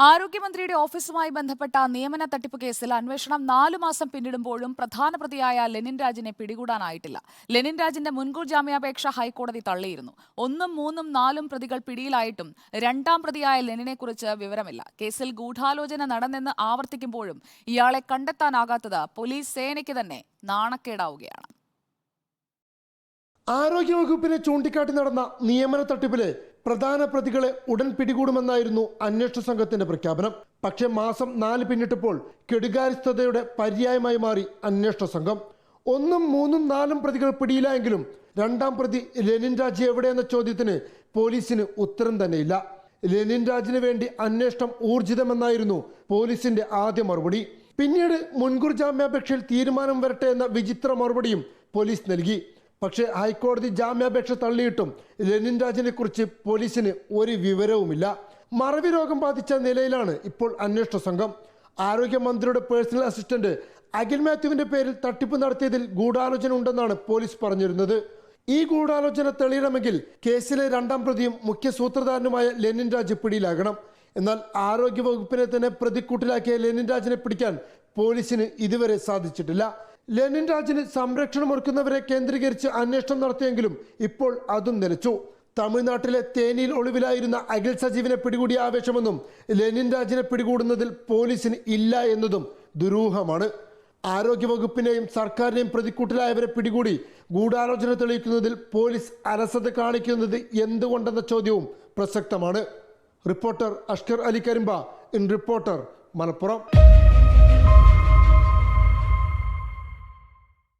ആരോഗ്യമന്ത്രിയുടെ ഓഫീസുമായി ബന്ധപ്പെട്ട നിയമന തട്ടിപ്പ് കേസിൽ അന്വേഷണം നാലു മാസം പിന്നിടുമ്പോഴും പ്രധാന പ്രതിയായ ലെനിൻ രാജിനെ പിടികൂടാനായിട്ടില്ല. ലെനിൻ രാജിന്റെ മുൻകൂർ ജാമ്യാപേക്ഷ ഹൈക്കോടതി തള്ളിയിരുന്നു. ഒന്നും മൂന്നും നാലും പ്രതികൾ പിടിയിലായിട്ടും രണ്ടാം പ്രതിയായ ലെനിനെക്കുറിച്ച് വിവരമില്ല. കേസിൽ ഗൂഢാലോചന നടന്നെന്ന് ആവർത്തിക്കുമ്പോഴും ഇയാളെ കണ്ടെത്താനാകാത്തത് പോലീസ് സേനയ്ക്ക് തന്നെ നാണക്കേടാവുകയാണ്. ആരോഗ്യവകുപ്പിനെ ചൂണ്ടിക്കാട്ടി നടന്ന നിയമന തട്ടിപ്പിലെ പ്രധാന പ്രതികളെ ഉടൻ പിടികൂടുമെന്നായിരുന്നു അന്വേഷണ സംഘത്തിന്റെ പ്രഖ്യാപനം. പക്ഷേ മാസം നാല് പിന്നിട്ടപ്പോൾ കെടുകാര്യസ്ഥതയുടെ പര്യായമായി മാറി അന്വേഷണ സംഘം. ഒന്നും മൂന്നും നാലും പ്രതികൾ പിടിയിലായെങ്കിലും രണ്ടാം പ്രതി ലെനിൻ രാജ് എവിടെയെന്ന ചോദ്യത്തിന് പോലീസിന് ഉത്തരം തന്നെയില്ല. ലെനിൻ രാജിന് വേണ്ടി അന്വേഷണം ഊർജിതമെന്നായിരുന്നു പോലീസിന്റെ ആദ്യ മറുപടി. പിന്നീട് മുൻകൂർ ജാമ്യാപേക്ഷയിൽ തീരുമാനം വരട്ടെ എന്ന വിചിത്ര മറുപടിയും പോലീസ് നൽകി. പക്ഷേ ഹൈക്കോടതി ജാമ്യാപേക്ഷ തള്ളിയിട്ടും ലെനിൻ രാജിനെ കുറിച്ച് പോലീസിന് ഒരു വിവരവുമില്ല. മറവി രോഗം ബാധിച്ച നിലയിലാണ് ഇപ്പോൾ അന്വേഷണ സംഘം. ആരോഗ്യമന്ത്രിയുടെ പേഴ്സണൽ അസിസ്റ്റന്റ് അഖിൽ മാത്യുവിന്റെ പേരിൽ തട്ടിപ്പ് നടത്തിയതിൽ ഗൂഢാലോചന ഉണ്ടെന്നാണ് പോലീസ് പറഞ്ഞിരുന്നത്. ഈ ഗൂഢാലോചന തെളിയണമെങ്കിൽ കേസിലെ രണ്ടാം പ്രതിയും മുഖ്യ സൂത്രധാരനുമായ ലെനിൻ രാജ് പിടിയിലാകണം. എന്നാൽ ആരോഗ്യവകുപ്പിനെ തന്നെ പ്രതിക്കൂട്ടിലാക്കിയ ലെനിൻ രാജിനെ പിടിക്കാൻ പോലീസിന് ഇതുവരെ സാധിച്ചിട്ടില്ല. ലെനിൻ രാജിന് സംരക്ഷണം ഒരുക്കുന്നവരെ കേന്ദ്രീകരിച്ച് അന്വേഷണം നടത്തിയെങ്കിലും ഇപ്പോൾ അതും നിലച്ചു. തമിഴ്നാട്ടിലെ തേനിയിൽ ഒളിവിലായിരുന്ന അഖിൽ സജീവിനെ പിടികൂടിയ ആവേശമെന്നും ലെനിൻ രാജിനെ പിടികൂടുന്നതിൽ പോലീസിന് ഇല്ല എന്നതും ദുരൂഹമാണ്. ആരോഗ്യവകുപ്പിനെയും സർക്കാരിനെയും പ്രതിക്കൂട്ടിലായവരെ പിടികൂടി ഗൂഢാലോചന തെളിയിക്കുന്നതിൽ പോലീസ് അലസത കാണിക്കുന്നത് എന്തുകൊണ്ടെന്ന ചോദ്യവും പ്രസക്തമാണ്. Reporter Ashkar Ali Karimba in reporter Malappuram.